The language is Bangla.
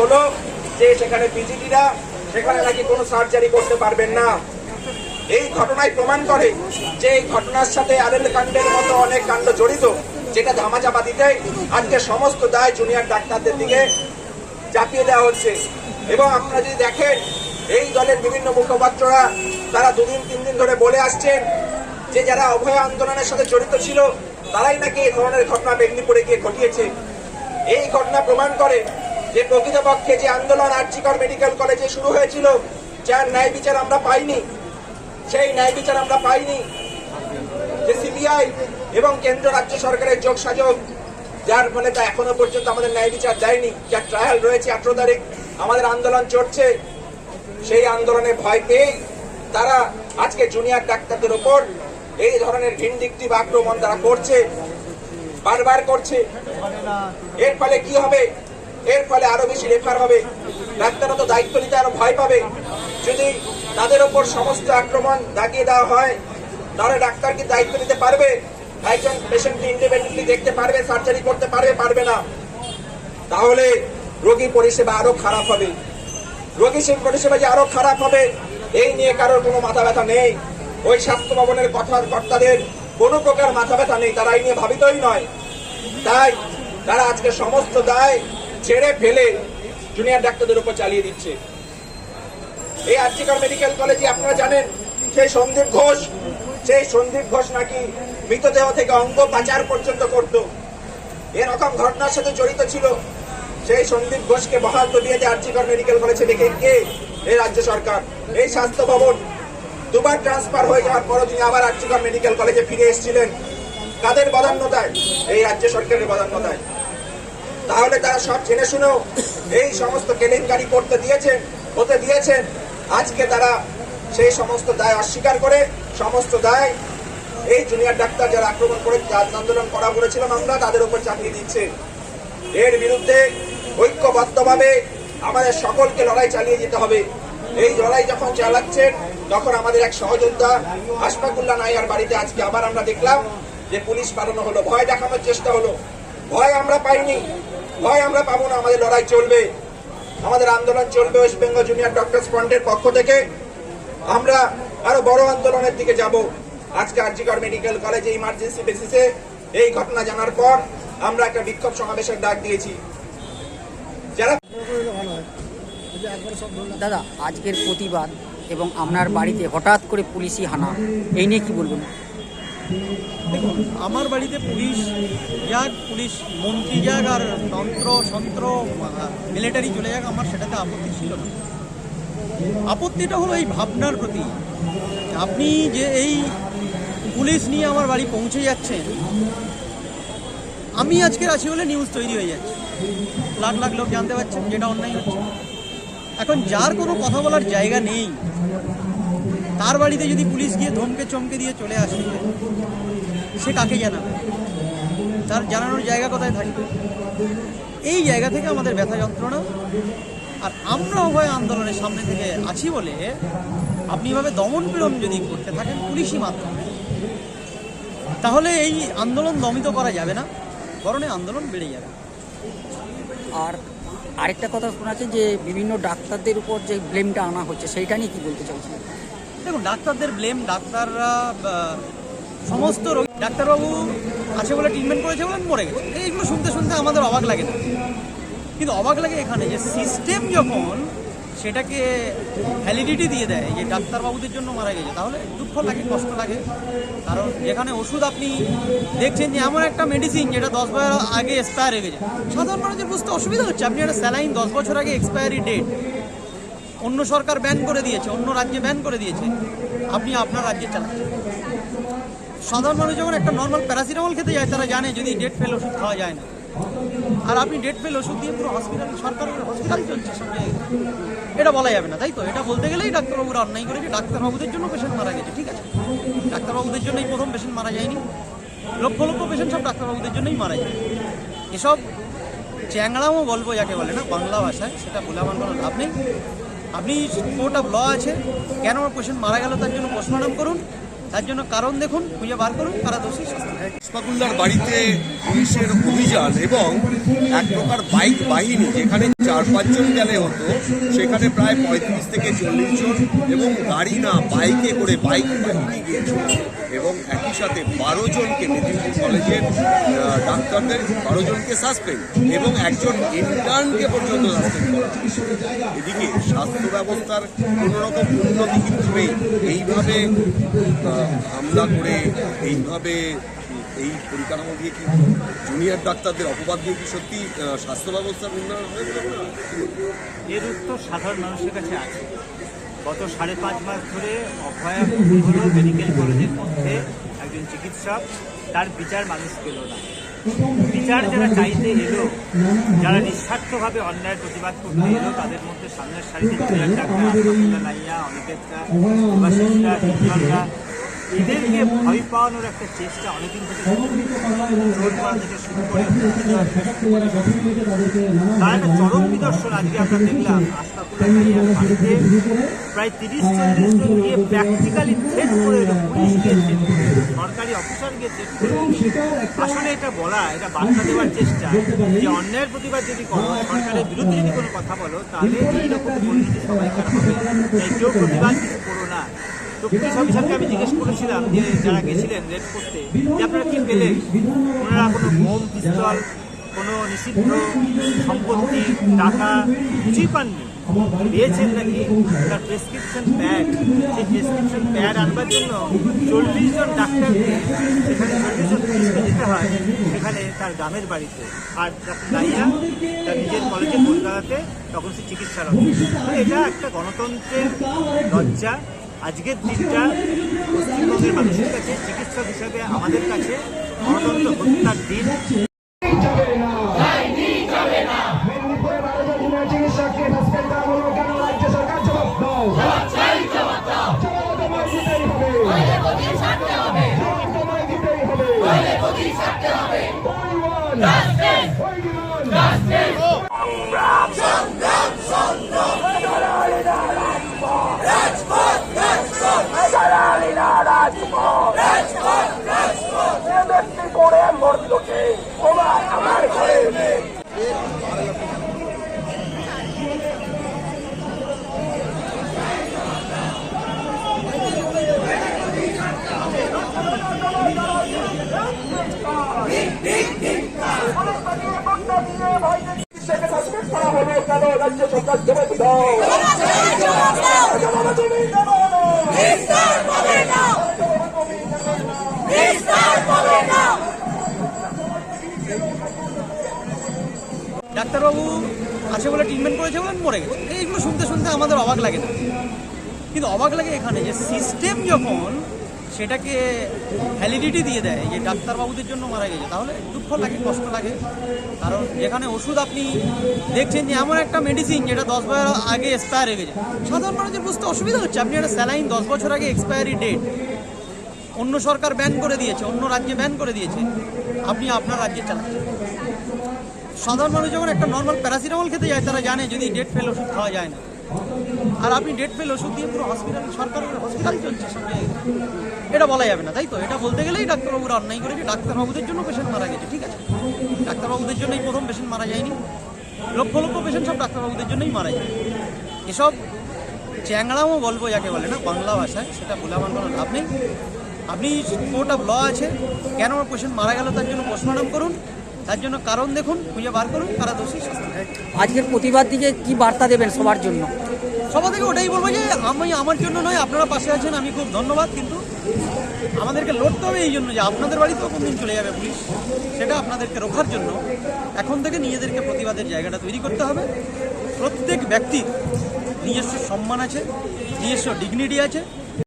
হলো যে সেখানে পিজিটিরা সেখানে নাকি কোনো সার্জারি করতে পারবেন না। এই ঘটনায় প্রমাণ করে যে এই ঘটনার সাথে আরেল কাণ্ডের মতো অনেক কাণ্ড জড়িত, যেটা ধামাচাপা দিতে আজকে সমস্ত দায় জুনিয়র ডাক্তারদের দিকে চাপিয়ে দেওয়া হচ্ছে। এবং আপনারা যদি দেখেন, এই দলের বিভিন্ন মুখপাত্ররা তারা দুদিন, তিন দিন ধরে বলে আসছেন যে যারা অভয় আন্দোলনের সাথে জড়িত ছিল, তারাই নাকি এই ধরনের ঘটনা মেদিনীপুরে গিয়ে ঘটিয়েছে। এই ঘটনা প্রমাণ করে যে প্রকৃতপক্ষে যে আন্দোলন আর্জিকর মেডিকেল কলেজে শুরু হয়েছিল, যার ন্যায় বিচার আমরা পাইনি, সেই ন্যায় বিচার আমরা পাইনি। যে সিবিআই এবং কেন্দ্র রাজ্য সরকারের যোগ সাজক, যার ফলে তা এখনও পর্যন্ত আমাদের ন্যায় বিচার দেয়নি। যার ট্রায়াল রয়েছে আঠারো তারিখ, আমাদের আন্দোলন চড়ছে। সেই আন্দোলনে ভয় পেয়েই তারা আজকে জুনিয়র ডাক্তারদের ওপর এই ধরনের ভিন্ডিকটিভ আক্রমণ তারা করছে, বারবার করছে। এর ফলে কি হবে? এর ফলে আরও বেশি রেফার হবে। ডাক্তাররা তো দায়িত্ব নিতে আরও ভয় পাবে। যদি তাদের ওপর সমস্ত আক্রমণ দাগিয়ে দেওয়া হয়, তাহলে ডাক্তার কি দায়িত্ব নিতে পারবে? একজন পেশেন্টকে ইন্ডিপেন্ডেন্টলি দেখতে পারবে সার্জারি করতে পারবে পারবে না। তাহলে রোগী পরিষেবা আরও খারাপ হবে। রোগী সে পরিষেবা যে আরও খারাপ হবে, এই নিয়ে কারোর কোনো মাথা ব্যথা নেই। ওই স্বাস্থ্য ভবনের কথা কর্তাদের কোনো প্রকার মাথা ব্যথা নেই, তারা এই নিয়ে ভাবিতই নয়। তাই তারা আজকে সমস্ত দায় ছেড়ে ফেলে জুনিয়র ডাক্তারদের উপর চালিয়ে দিচ্ছে। এই আর্জিকর মেডিকেল কলেজে আপনারা জানেন, সেই সন্দীপ ঘোষ, সেই সন্দীপ ঘোষ নাকি মৃতদেহ থেকে অঙ্গ পাচার পর্যন্ত করত। এরকম ঘটনার সাথে জড়িত ছিল। সেই সন্দীপ ঘোষকে বহাল তবিয়েতে আর্জিকর মেডিকেল কলেজে রেখে কে? এই রাজ্য সরকার। এই স্বাস্থ্য ভবন দুবার ট্রান্সফার হয়ে যাওয়ার পরও তিনি আবার আর্জিকর মেডিকেল কলেজে ফিরে এসেছিলেন। কাদের বদান্যতায়? এই রাজ্য সরকারের বদান্যতায়। তাহলে তারা সব জেনে শুনেও এই সমস্ত কেলেঙ্কারি করতে দিয়েছেন, হতে দিয়েছেন। আজকে তারা সেই সমস্ত দায় অস্বীকার করে, সমস্ত দায় এই জুনিয়র ডাক্তার যারা আক্রমণ করে আন্দোলন করা করেছিলাম আমরা, তাদের উপর চাপিয়ে দিচ্ছে। এর বিরুদ্ধে ঐক্যবদ্ধভাবে আমাদের সকলকে লড়াই চালিয়ে যেতে হবে। এই লড়াই যখন চালাচ্ছেন, তখন আমাদের এক সহযোদ্ধা আশফাকুল্লাহ নাইয়ার বাড়িতে আজকে আবার আমরা দেখলাম যে পুলিশ পালানো হলো। ভয় দেখানোর চেষ্টা হলো। ভয় আমরা পাইনি। ভয় আমরা পাবো না, আমাদের লড়াই চলবে। আমাদের আন্দোলন চলবে ওয়েস্ট বেঙ্গল জুনিয়র ডক্টরস ফ্রন্টের পক্ষ থেকে। আমরা আরও বড় আন্দোলনের দিকে যাব। আজকে আরজিকর মেডিকেল কলেজে ইমার্জেন্সি বেসিসে এই ঘটনা জানার পর আমরা একটা বিক্ষোভ সমাবেশের ডাক দিয়েছি। যারা দাদা, আজকের প্রতিবাদ এবং আপনার বাড়িতে হঠাৎ করে পুলিশি হানা, এই নিয়ে কি বলবেন? দেখুন, আমার বাড়িতে পুলিশ যাক, পুলিশ মন্ত্রী যাক আর তন্ত্র, সন্ত্র, মিলিটারি চলে যাক, আমার সেটাতে আপত্তি ছিল না। আপত্তিটা হলো এই ভাবনার প্রতি। আপনি যে এই পুলিশ নিয়ে আমার বাড়ি পৌঁছে যাচ্ছেন, আমি আজকের আছি বলে নিউজ তৈরি হয়ে যাচ্ছে। লাখ লাখ লোক জানতে পারছেন, যেটা অন্যায় হচ্ছে। এখন যার কোনো কথা বলার জায়গা নেই তার বাড়িতে যদি পুলিশ গিয়ে ধমকে চমকে দিয়ে চলে আসে, সে কাকে জানাবে? তার জানানোর জায়গা কোথায় থাকবে? এই জায়গা থেকে আমাদের ব্যথা যন্ত্রণা। আর আমরা উভয় আন্দোলনের সামনে থেকে আছি বলে আপনি এভাবে দমন পীড়ন যদি করতে থাকেন পুলিশই মাধ্যমে তাহলে এই আন্দোলন দমিত করা যাবে না, বরং আন্দোলন বেড়ে যাবে। আর আরেকটা কথা শোনা যাচ্ছে যে বিভিন্ন ডাক্তারদের উপর যে ব্লেমটা আনা হচ্ছে, সেইটা নিয়ে কি বলতে চাইছেন? দেখুন, ডাক্তারদের ব্লেম ডাক্তাররা সমস্ত রোগী, ডাক্তারবাবু আছে বলে ট্রিটমেন্ট করেছে বলে মরে গেছে। এইগুলো শুনতে শুনতে আমাদের অবাক লাগে না। কিন্তু অবাক লাগে এখানে যে সিস্টেম যখন সেটাকে ভ্যালিডিটি দিয়ে দেয় যে ডাক্তারবাবুদের জন্য মারা গেছে, তাহলে দুঃখ লাগে, কষ্ট লাগে। কারণ যেখানে ওষুধ আপনি দেখছেন যে এমন একটা মেডিসিন যেটা দশ বছর আগে এক্সপায়ার হয়ে গেছে, সাধারণ মানুষের বুঝতে অসুবিধা হচ্ছে। আপনি একটা স্যালাইন দশ বছর আগে এক্সপায়ারি ডেট অন্য সরকার ব্যান করে দিয়েছে, অন্য রাজ্যে ব্যান করে দিয়েছে, আপনি আপনার রাজ্যে চালাচ্ছেন। সাধারণ মানুষ যখন একটা নর্মাল প্যারাসিটামল খেতে যায়, তারা জানে যদি ডেট ফেল ওষুধ খাওয়া যায় না। আর আপনি ডেট ফেল ওষুধ দিয়ে পুরো হসপিটাল সরকারের হসপিটাল চলছে সব জায়গায়। এটা বলা যাবে না, তাই তো? এটা বলতে গেলেই ডাক্তারবাবুরা অন্যায় করেছে। ডাক্তারবাবুদের জন্য পেশেন্ট মারা গেছে, ঠিক আছে? ডাক্তারবাবুদের জন্যই প্রথম পেশেন্ট মারা যায়নি। লক্ষ লক্ষ পেশেন্ট সব ডাক্তারবাবুদের জন্যই মারা যায়। এসব চ্যাংড়ামও গল্প যাকে বলে না, বাংলা ভাষায় সেটা বলে আমার কোনো লাভ নেই। আপনি কোর্ট অফ ল আছে কেন আমার পেশেন্ট মারা গেল তার জন্য পোস্টমর্টম করুন তার জন্য কারণ দেখুন, খুঁজে বার করুন তারা দোষী হয়। বাড়িতে পুলিশের অভিযান এবং এক প্রকার বাইক বাহিনী যেখানে চার পাঁচজন গেলে হতো, সেখানে প্রায় পঁয়ত্রিশ থেকে চল্লিশ জন এবং গাড়ি না, বাইকে করে বাইক বাহিনী গিয়েছিল। এবং একই সাথে বারো জনকে মেদিনীপুর কলেজের ডাক্তারদের বারো জনকে সাসপেন্ড এবং একজন ইন্টার্নকে পর্যন্ত সাসপেন্ড করা এদিকে স্বাস্থ্য ব্যবস্থার কোনো রকম উন্নতি কিন্তু নেই। এইভাবে হামলা করে, এইভাবে এই পরিকাঠামো দিয়ে কি জুনিয়র ডাক্তারদের অপবাদ দিয়ে কি সত্যি স্বাস্থ্য ব্যবস্থার উন্নয়ন হবে এর উত্তর সাধারণ মানুষের কাছে আছে। গত সাড়ে পাঁচ মাস ধরে অভয়া মেডিকেল কলেজের মধ্যে একজন চিকিৎসক তার বিচার মানুষ পেল না। বিচার যারা চাইতে এলো যারা নিঃস্বার্থভাবে অন্যায়ের প্রতিবাদ করতে এলো তাদের মধ্যে সামনের সারিতে নাইয়া অনিকেতরা এদেরকে ভয় পাওয়ানোর একটা চেষ্টা অনেকদিন থেকে জোর করা থেকে শুরু করে তার একটা চরম নিদর্শন আজকে আমরা দেখলাম। প্রায় তিরিশ চল্লিশ জন গিয়ে প্র্যাকটিক্যালি থ্রেট করে পুলিশ গিয়ে করে সরকারি অফিসার গিয়ে থ্রেট করে। আসলে এটা বলা এটা বার্তা দেওয়ার চেষ্টা। যে অন্যায়ের প্রতিবাদ যদি করো সরকারের বিরুদ্ধে যদি কোনো কথা বলো তাহলে এইরকম পরিস্থিতি সবাই খারাপ হবে তাই কেউ প্রতিবাদ কিছু করো না। তো পুলিশ আমি জিজ্ঞেস করেছিলাম যে যারা গেছিলেন রেড করতে আপনারা কি পেলেন? ওনারা কোনো বোম, পিস্তল, কোনো নিষিদ্ধ সম্পত্তি, টাকা কিছুই পাননি। পেয়েছেন নাকি? তার প্রেসক্রিপশন প্যাড সেই প্রেসক্রিপশন প্যাড আনবার জন্য চল্লিশ জন ডাক্তারকে সেখানে যেতে হয়, সেখানে তার গ্রামের বাড়িতে। আর নাইয়া তার নিজের কলেজে কলকাতাতে তখন সে চিকিৎসারত। এটা একটা গণতন্ত্রের লজ্জা আজকের দিনটা পশ্চিমবঙ্গের মানুষের কাছে চিকিৎসক হিসাবে আমাদের কাছে গণতন্ত্র হত্যার দিন। মেদিনীপুরে বারো জন জুনিয়র চিকিৎসককে সাসপেন্ড করা হলো কেন রাজ্য সরকার জবাব দাও জবাব তোমায় দিতেই হবে জবাব তোমায় দিতেই হবে Only one. Only one. সেকে সাসপেন্ড করা হলো কেন রাজ্য সরকার জবাব দাও জবাব তুমি জানো না ডাক্তারবাবু, আছে বলে ট্রিটমেন্ট করেছে বলে মরে গেছে। এইগুলো শুনতে শুনতে আমাদের অবাক লাগে না। কিন্তু অবাক লাগে এখানে যে সিস্টেম যখন সেটাকে ভ্যালিডিটি দিয়ে দেয় যে ডাক্তারবাবুদের জন্য মারা গেছে। তাহলে দুঃখ লাগে, কষ্ট লাগে। কারণ যেখানে ওষুধ আপনি দেখছেন যে এমন একটা মেডিসিন যেটা দশ বছর আগে এক্সপায়ার হয়ে গেছে। সাধারণ মানুষের বুঝতে অসুবিধা হচ্ছে। আপনি একটা স্যালাইন দশ বছর আগে এক্সপায়ারি ডেট অন্য সরকার ব্যান করে দিয়েছে, অন্য রাজ্যে ব্যান করে দিয়েছে। আপনি আপনার রাজ্যে চালাচ্ছেন সাধারণ মানুষ যখন একটা নর্মাল প্যারাসিটামল খেতে যায়, তারা জানে যদি ডেট ফেল ওষুধ খাওয়া যায় না। আর আপনি ডেট ফেল ওষুধ দিয়ে পুরো হসপিটাল সরকারের হসপিটাল চলছে জায়গায়। এটা বলা যাবে না, তাই তো? এটা বলতে গেলেই ডাক্তারবাবুরা অন্যায় করেছে। ডাক্তারবাবুদের জন্য পেশেন্ট মারা গেছে, ঠিক আছে? ডাক্তারবাবুদের জন্যই প্রথম পেশেন্ট মারা যায়নি। লক্ষ লক্ষ পেশেন্ট সব ডাক্তারবাবুদের জন্যই মারা যায়। এসব চ্যাংড়ামও গল্প যাকে বলে না, বাংলা ভাষায়, সেটা বলে আমার কোনো লাভ নেই। আপনি কোর্ট অফ ল আছে, কেন পেশেন্ট মারা গেল তার জন্য পোস্টমর্টম করুন? তার জন্য কারণ দেখুন খুঁজে বার করুন কারা দোষী আজকের প্রতিবাদ দিকে কি বার্তা দেবেন সবার জন্য? সবার থেকে ওটাই বলব যে আমি আমার জন্য নয় আপনারা পাশে আছেন আমি খুব ধন্যবাদ কিন্তু আমাদেরকে লড়তে হবে এই জন্য যে আপনাদের বাড়ি বাড়িতেও কোনদিন চলে যাবে পুলিশ। সেটা আপনাদেরকে রোখার জন্য এখন থেকে নিজেদেরকে প্রতিবাদের জায়গাটা তৈরি করতে হবে। প্রত্যেক ব্যক্তির নিজস্ব সম্মান আছে নিজস্ব ডিগনিটি আছে